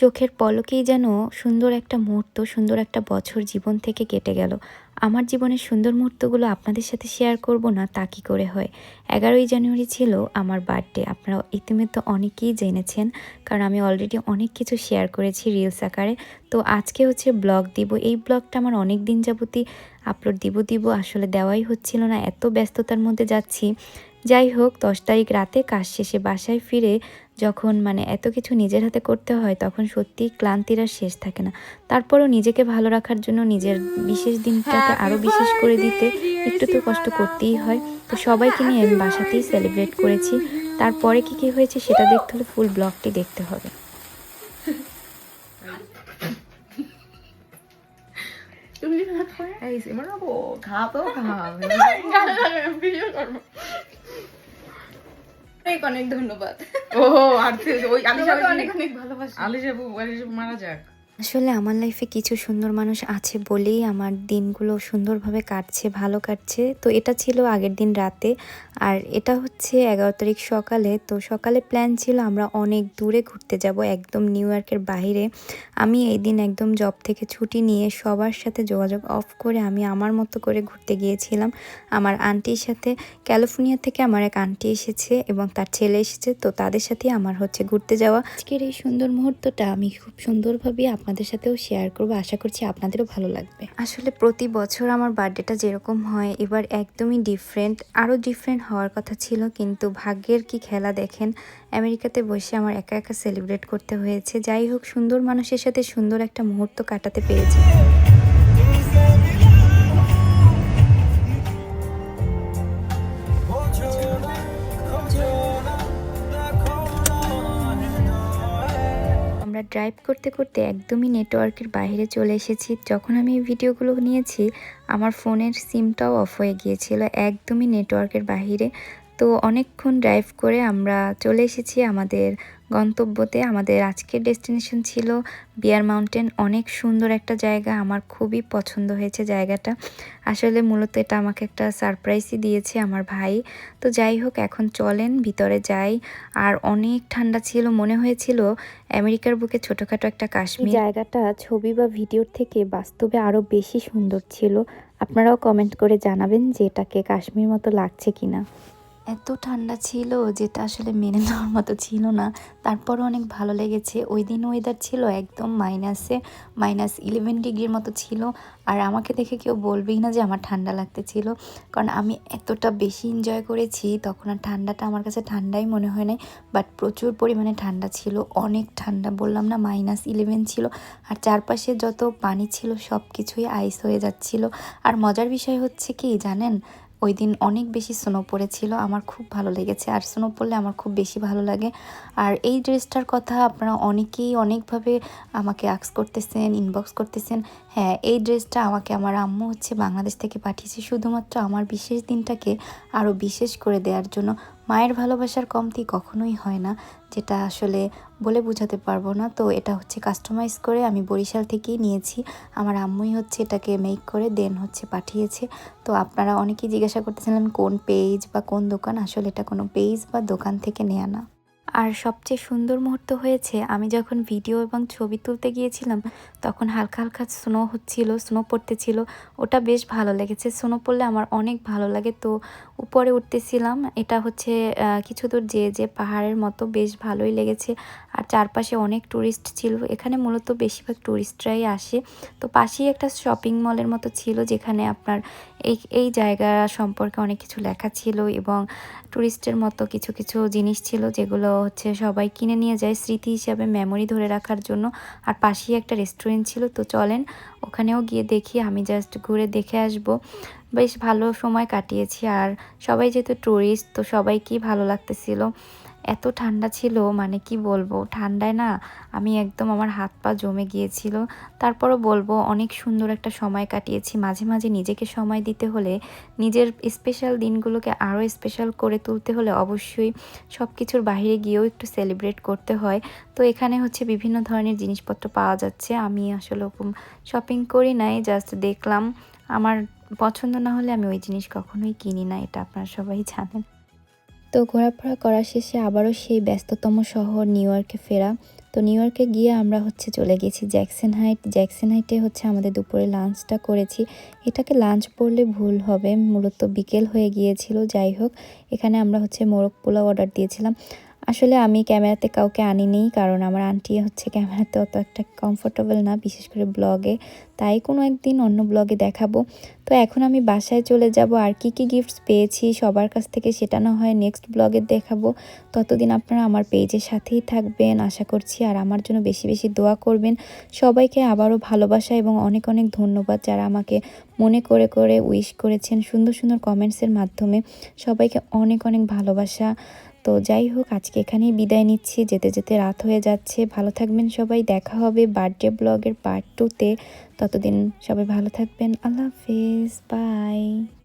চোখের পলকেই যেন সুন্দর একটা মুহূর্ত, সুন্দর একটা বছর জীবন থেকে কেটে গেল। আমার জীবনের সুন্দর মুহূর্তগুলো আপনাদের সাথে শেয়ার করব না, তা কী করে হয়? এগারোই জানুয়ারি ছিল আমার বার্থডে আপনারা ইতিমধ্যে অনেকেই জেনেছেন, কারণ আমি অলরেডি অনেক কিছু শেয়ার করেছি রিলস আকারে। তো আজকে হচ্ছে ব্লগ দিব। এই ব্লগটা আমার অনেক দিন যাবতই আপলোড দিব দিব, আসলে দেওয়াই হচ্ছিল না। এত ব্যস্ততার মধ্যে যাচ্ছি যাই হোক দশ তারিখ রাতে কাজ শেষে বাসায় ফিরে যখন মানে এত কিছু নিজের হাতে করতে হয় তখন সত্যি ক্লান্তির আর শেষ থাকে না। তারপরও নিজেকে ভালো রাখার জন্য নিজের বিশেষ দিনটাকে আরও বিশেষ করে দিতে একটু তো কষ্ট করতেই হয়। তো সবাইকে নিয়ে আমি বাসাতেই সেলিব্রেট করেছি। তারপরে কি কি হয়েছে সেটা দেখতে হলে ফুল ব্লগটি দেখতে হবে। খা তো খা অনেক অনেক ধন্যবাদ। ও আর ওই আলিশা অনেক অনেক ভালোবাসি। আলিশা মারা যাক। আসলে আমার লাইফে কিছু সুন্দর মানুষ আছে বলেই আমার দিনগুলো সুন্দরভাবে কাটছে, ভালো কাটছে। তো এটা ছিল আগের দিন রাতে। আর এটা হচ্ছে এগারো তারিখ সকালে। তো সকালে প্ল্যান ছিল আমরা অনেক দূরে ঘুরতে যাব, একদম নিউ ইয়র্কের বাইরে আমি এই দিন একদম জব থেকে ছুটি নিয়ে সবার সাথে যোগাযোগ অফ করে আমি আমার মতো করে ঘুরতে গিয়েছিলাম। আমার আন্টির সাথে ক্যালিফোর্নিয়া থেকে আমার এক আন্টি এসেছে এবং তার ছেলে এসেছে। তো তাদের সাথে আমার হচ্ছে ঘুরতে যাওয়া। আজকের এই সুন্দর মুহূর্তটা আমি খুব সুন্দরভাবে আপনাদের সাথেও শেয়ার করব। আশা করছি আপনাদেরও ভালো লাগবে। আসলে প্রতি বছর আমার বার্থডেটা যেরকম হয়, এবার একদমই ডিফারেন্ট আরও ডিফারেন্ট হওয়ার কথা ছিল, কিন্তু ভাগ্যের কি খেলা দেখেন, আমেরিকাতে বসে আমার একা একা সেলিব্রেট করতে হয়েছে। যাই হোক, সুন্দর মানুষের সাথে সুন্দর একটা মুহূর্ত কাটাতে পেরেছি। ড্রাইভ করতে করতে একদমই নেটওয়ার্কের বাইরে চলে এসেছি। যখন আমি এই ভিডিওগুলো নিয়েছি, আমার ফোনের সিমটাও অফ হয়ে গিয়েছিল। একদমই নেটওয়ার্কের বাইরে তো অনেকক্ষণ ড্রাইভ করে আমরা চলে এসেছি আমাদের গন্তব্যতে। আমাদের আজকের ডেস্টিনেশন ছিল বিয়ার মাউন্টেন অনেক সুন্দর একটা জায়গা। আমার খুবই পছন্দ হয়েছে জায়গাটা। আসলে মূলত এটা আমাকে একটা সারপ্রাইজই দিয়েছে আমার ভাই। তো যাই হোক এখন চলেন ভিতরে যাই। আর অনেক ঠান্ডা ছিল মনে হয়েছিল আমেরিকার বুকে ছোটোখাটো একটা কাশ্মীর। জায়গাটা ছবি বা ভিডিওর থেকে বাস্তবে আরও বেশি সুন্দর ছিল। আপনারাও কমেন্ট করে জানাবেন যে এটাকে কাশ্মীর মতো লাগছে কিনা। এত ঠান্ডা ছিল যেটা আসলে মেনে নেওয়ার মতো ছিল না। তারপরও অনেক ভালো লেগেছে। ওই দিন ওয়েদার ছিল একদম মাইনাসে মাইনাস ইলেভেন ডিগ্রির মতো ছিল। আর আমাকে দেখে কেউ বলবেই না যে আমার ঠান্ডা লাগতে ছিল। কারণ আমি এতটা বেশি এনজয় করেছি, তখন আর ঠান্ডাটা আমার কাছে ঠান্ডাই মনে হয় নাই। বাট প্রচুর পরিমাণে ঠান্ডা ছিল, অনেক ঠান্ডা বললাম না মাইনাস ইলেভেন ছিল। আর চারপাশে যত পানি ছিল সব কিছুই আইস হয়ে যাচ্ছিল। আর মজার বিষয় হচ্ছে কি জানেন? ওই দিন অনেক বেশি স্নো পড়েছিল, আমার খুব ভালো লেগেছে। আর স্নো পড়লে আমার খুব বেশি ভালো লাগে। আর এই ড্রেসটার কথা আপনারা অনেকেই অনেকভাবে আমাকে আক্স করতেছেন ইনবক্স করতেছেন হ্যাঁ এই ড্রেসটা আমাকে আমার আম্মু হচ্ছে বাংলাদেশ থেকে পাঠিয়েছে শুধুমাত্র আমার বিশেষ দিনটাকে আরও বিশেষ করে দেওয়ার জন্য। মায়ের ভালোবাসার কমতি কখনোই হয় না, যেটা আসলে বলে বোঝাতে পারব না। তো এটা হচ্ছে কাস্টমাইজ করে আমি বরিশাল থেকেই নিয়েছি। আমার আম্মুই হচ্ছে এটাকে মেক করে দেন হচ্ছে পাঠিয়েছে। তো আপনারা অনেকেই জিজ্ঞাসা করতেছিলেন, কোন পেজ বা কোন দোকান? আসলে এটা কোনো পেজ বা দোকান থেকে নেয়া না। আর সবচেয়ে সুন্দর মুহূর্ত হয়েছে, আমি যখন ভিডিও এবং ছবি তুলতে গিয়েছিলাম, তখন হালকা হালকা স্নো হচ্ছিল স্নো পড়তেছিল, ওটা বেশ ভালো লেগেছে। স্নো পড়লে আমার অনেক ভালো লাগে। তো উপরে উঠতেছিলাম, এটা হচ্ছে কিছু দূর যে যে পাহাড়ের মতো বেশ ভালোই লেগেছে। আর চারপাশে অনেক ট্যুরিস্ট ছিল। এখানে মূলত বেশিরভাগ ট্যুরিস্টরাই আসে। তো পাশেই একটা শপিং মলের মতো ছিল, যেখানে আপনার এই এই জায়গা সম্পর্কে অনেক কিছু লেখা ছিল এবং ট্যুরিস্টের মতো কিছু কিছু জিনিস ছিল যেগুলো হচ্ছে সবাই কিনে নিয়ে যায় স্মৃতি হিসাবে মেমোরি ধরে রাখার জন্য। আর পাশেই একটা রেস্টুরেন্ট ছিল। তো চলেন ওখানেও গিয়ে দেখি, আমি জাস্ট ঘুরে দেখে আসব। বেশ ভালো সময় কাটিয়েছি। আর সবাই যেহেতু ট্যুরিস্ট তো সবাইকেই ভালো লাগতেছিল। এত ঠান্ডা ছিল মানে কি বলব? ঠান্ডায় না আমি একদম আমার হাত পা জমে গিয়েছিল। তারপরও বলব, অনেক সুন্দর একটা সময় কাটিয়েছি। মাঝে মাঝে নিজেকে সময় দিতে হলে, নিজের স্পেশাল দিনগুলোকে আরও স্পেশাল করে তুলতে হলে অবশ্যই সব কিছুর বাইরে গিয়েও একটু সেলিব্রেট করতে হয়। তো এখানে হচ্ছে বিভিন্ন ধরনের জিনিসপত্র পাওয়া যাচ্ছে। আমি আসলে ওরকম শপিং করি নাই জাস্ট দেখলাম। আমার পছন্দ না হলে আমি ওই জিনিস কখনোই কিনি না, এটা আপনারা সবাই জানেন। তো ঘোরাফেরা করা শেষে আবারও সেই ব্যস্ততম শহর নিউ ইয়র্কে ফেরা। তো নিউ ইয়র্কে গিয়ে আমরা হচ্ছে চলে গেছি জ্যাকসন হাইট। জ্যাকসন হাইটে হচ্ছে আমাদের দুপুরে লাঞ্চটা করেছি। এটাকে লাঞ্চ বললে ভুল হবে, মূলত বিকেল হয়ে গিয়েছিল। যাই হোক, এখানে আমরা হচ্ছে মোরগ পোলাও অর্ডার দিয়েছিলাম। আসলে আমি ক্যামেরাতে কাউকে আনিনি, কারণ আমার আন্টি হচ্ছে ক্যামেরাতে অত একটা কমফোর্টেবল না, বিশেষ করে ব্লগে তাই কোনো একদিন অন্য ব্লগে দেখাবো। তো এখন আমি বাসায় চলে যাব, আর কি কি গিফটস পেয়েছি সবার কাছ থেকে সেটা না হয় নেক্সট ব্লগে দেখাবো। ততদিন আপনারা আমার পেজের সাথেই থাকবেন, আশা করছি আর আমার জন্য বেশি বেশি দোয়া করবেন। সবাইকে আবারও ভালোবাসা এবং অনেক অনেক ধন্যবাদ যারা আমাকে মনে করে করে উইশ করেছেন সুন্দর সুন্দর কমেন্টসের মাধ্যমে। সবাইকে অনেক অনেক ভালোবাসা। তো যাই হোক, আজকে এখানেই বিদায় নিচ্ছি। যেতে যেতে রাত হয়ে যাচ্ছে। ভালো থাকবেন সবাই। দেখা হবে বার্থডে ব্লগের পার্ট টুতে ততদিন সবাই ভালো থাকবেন। আল্লাহ হাফিজ। বাই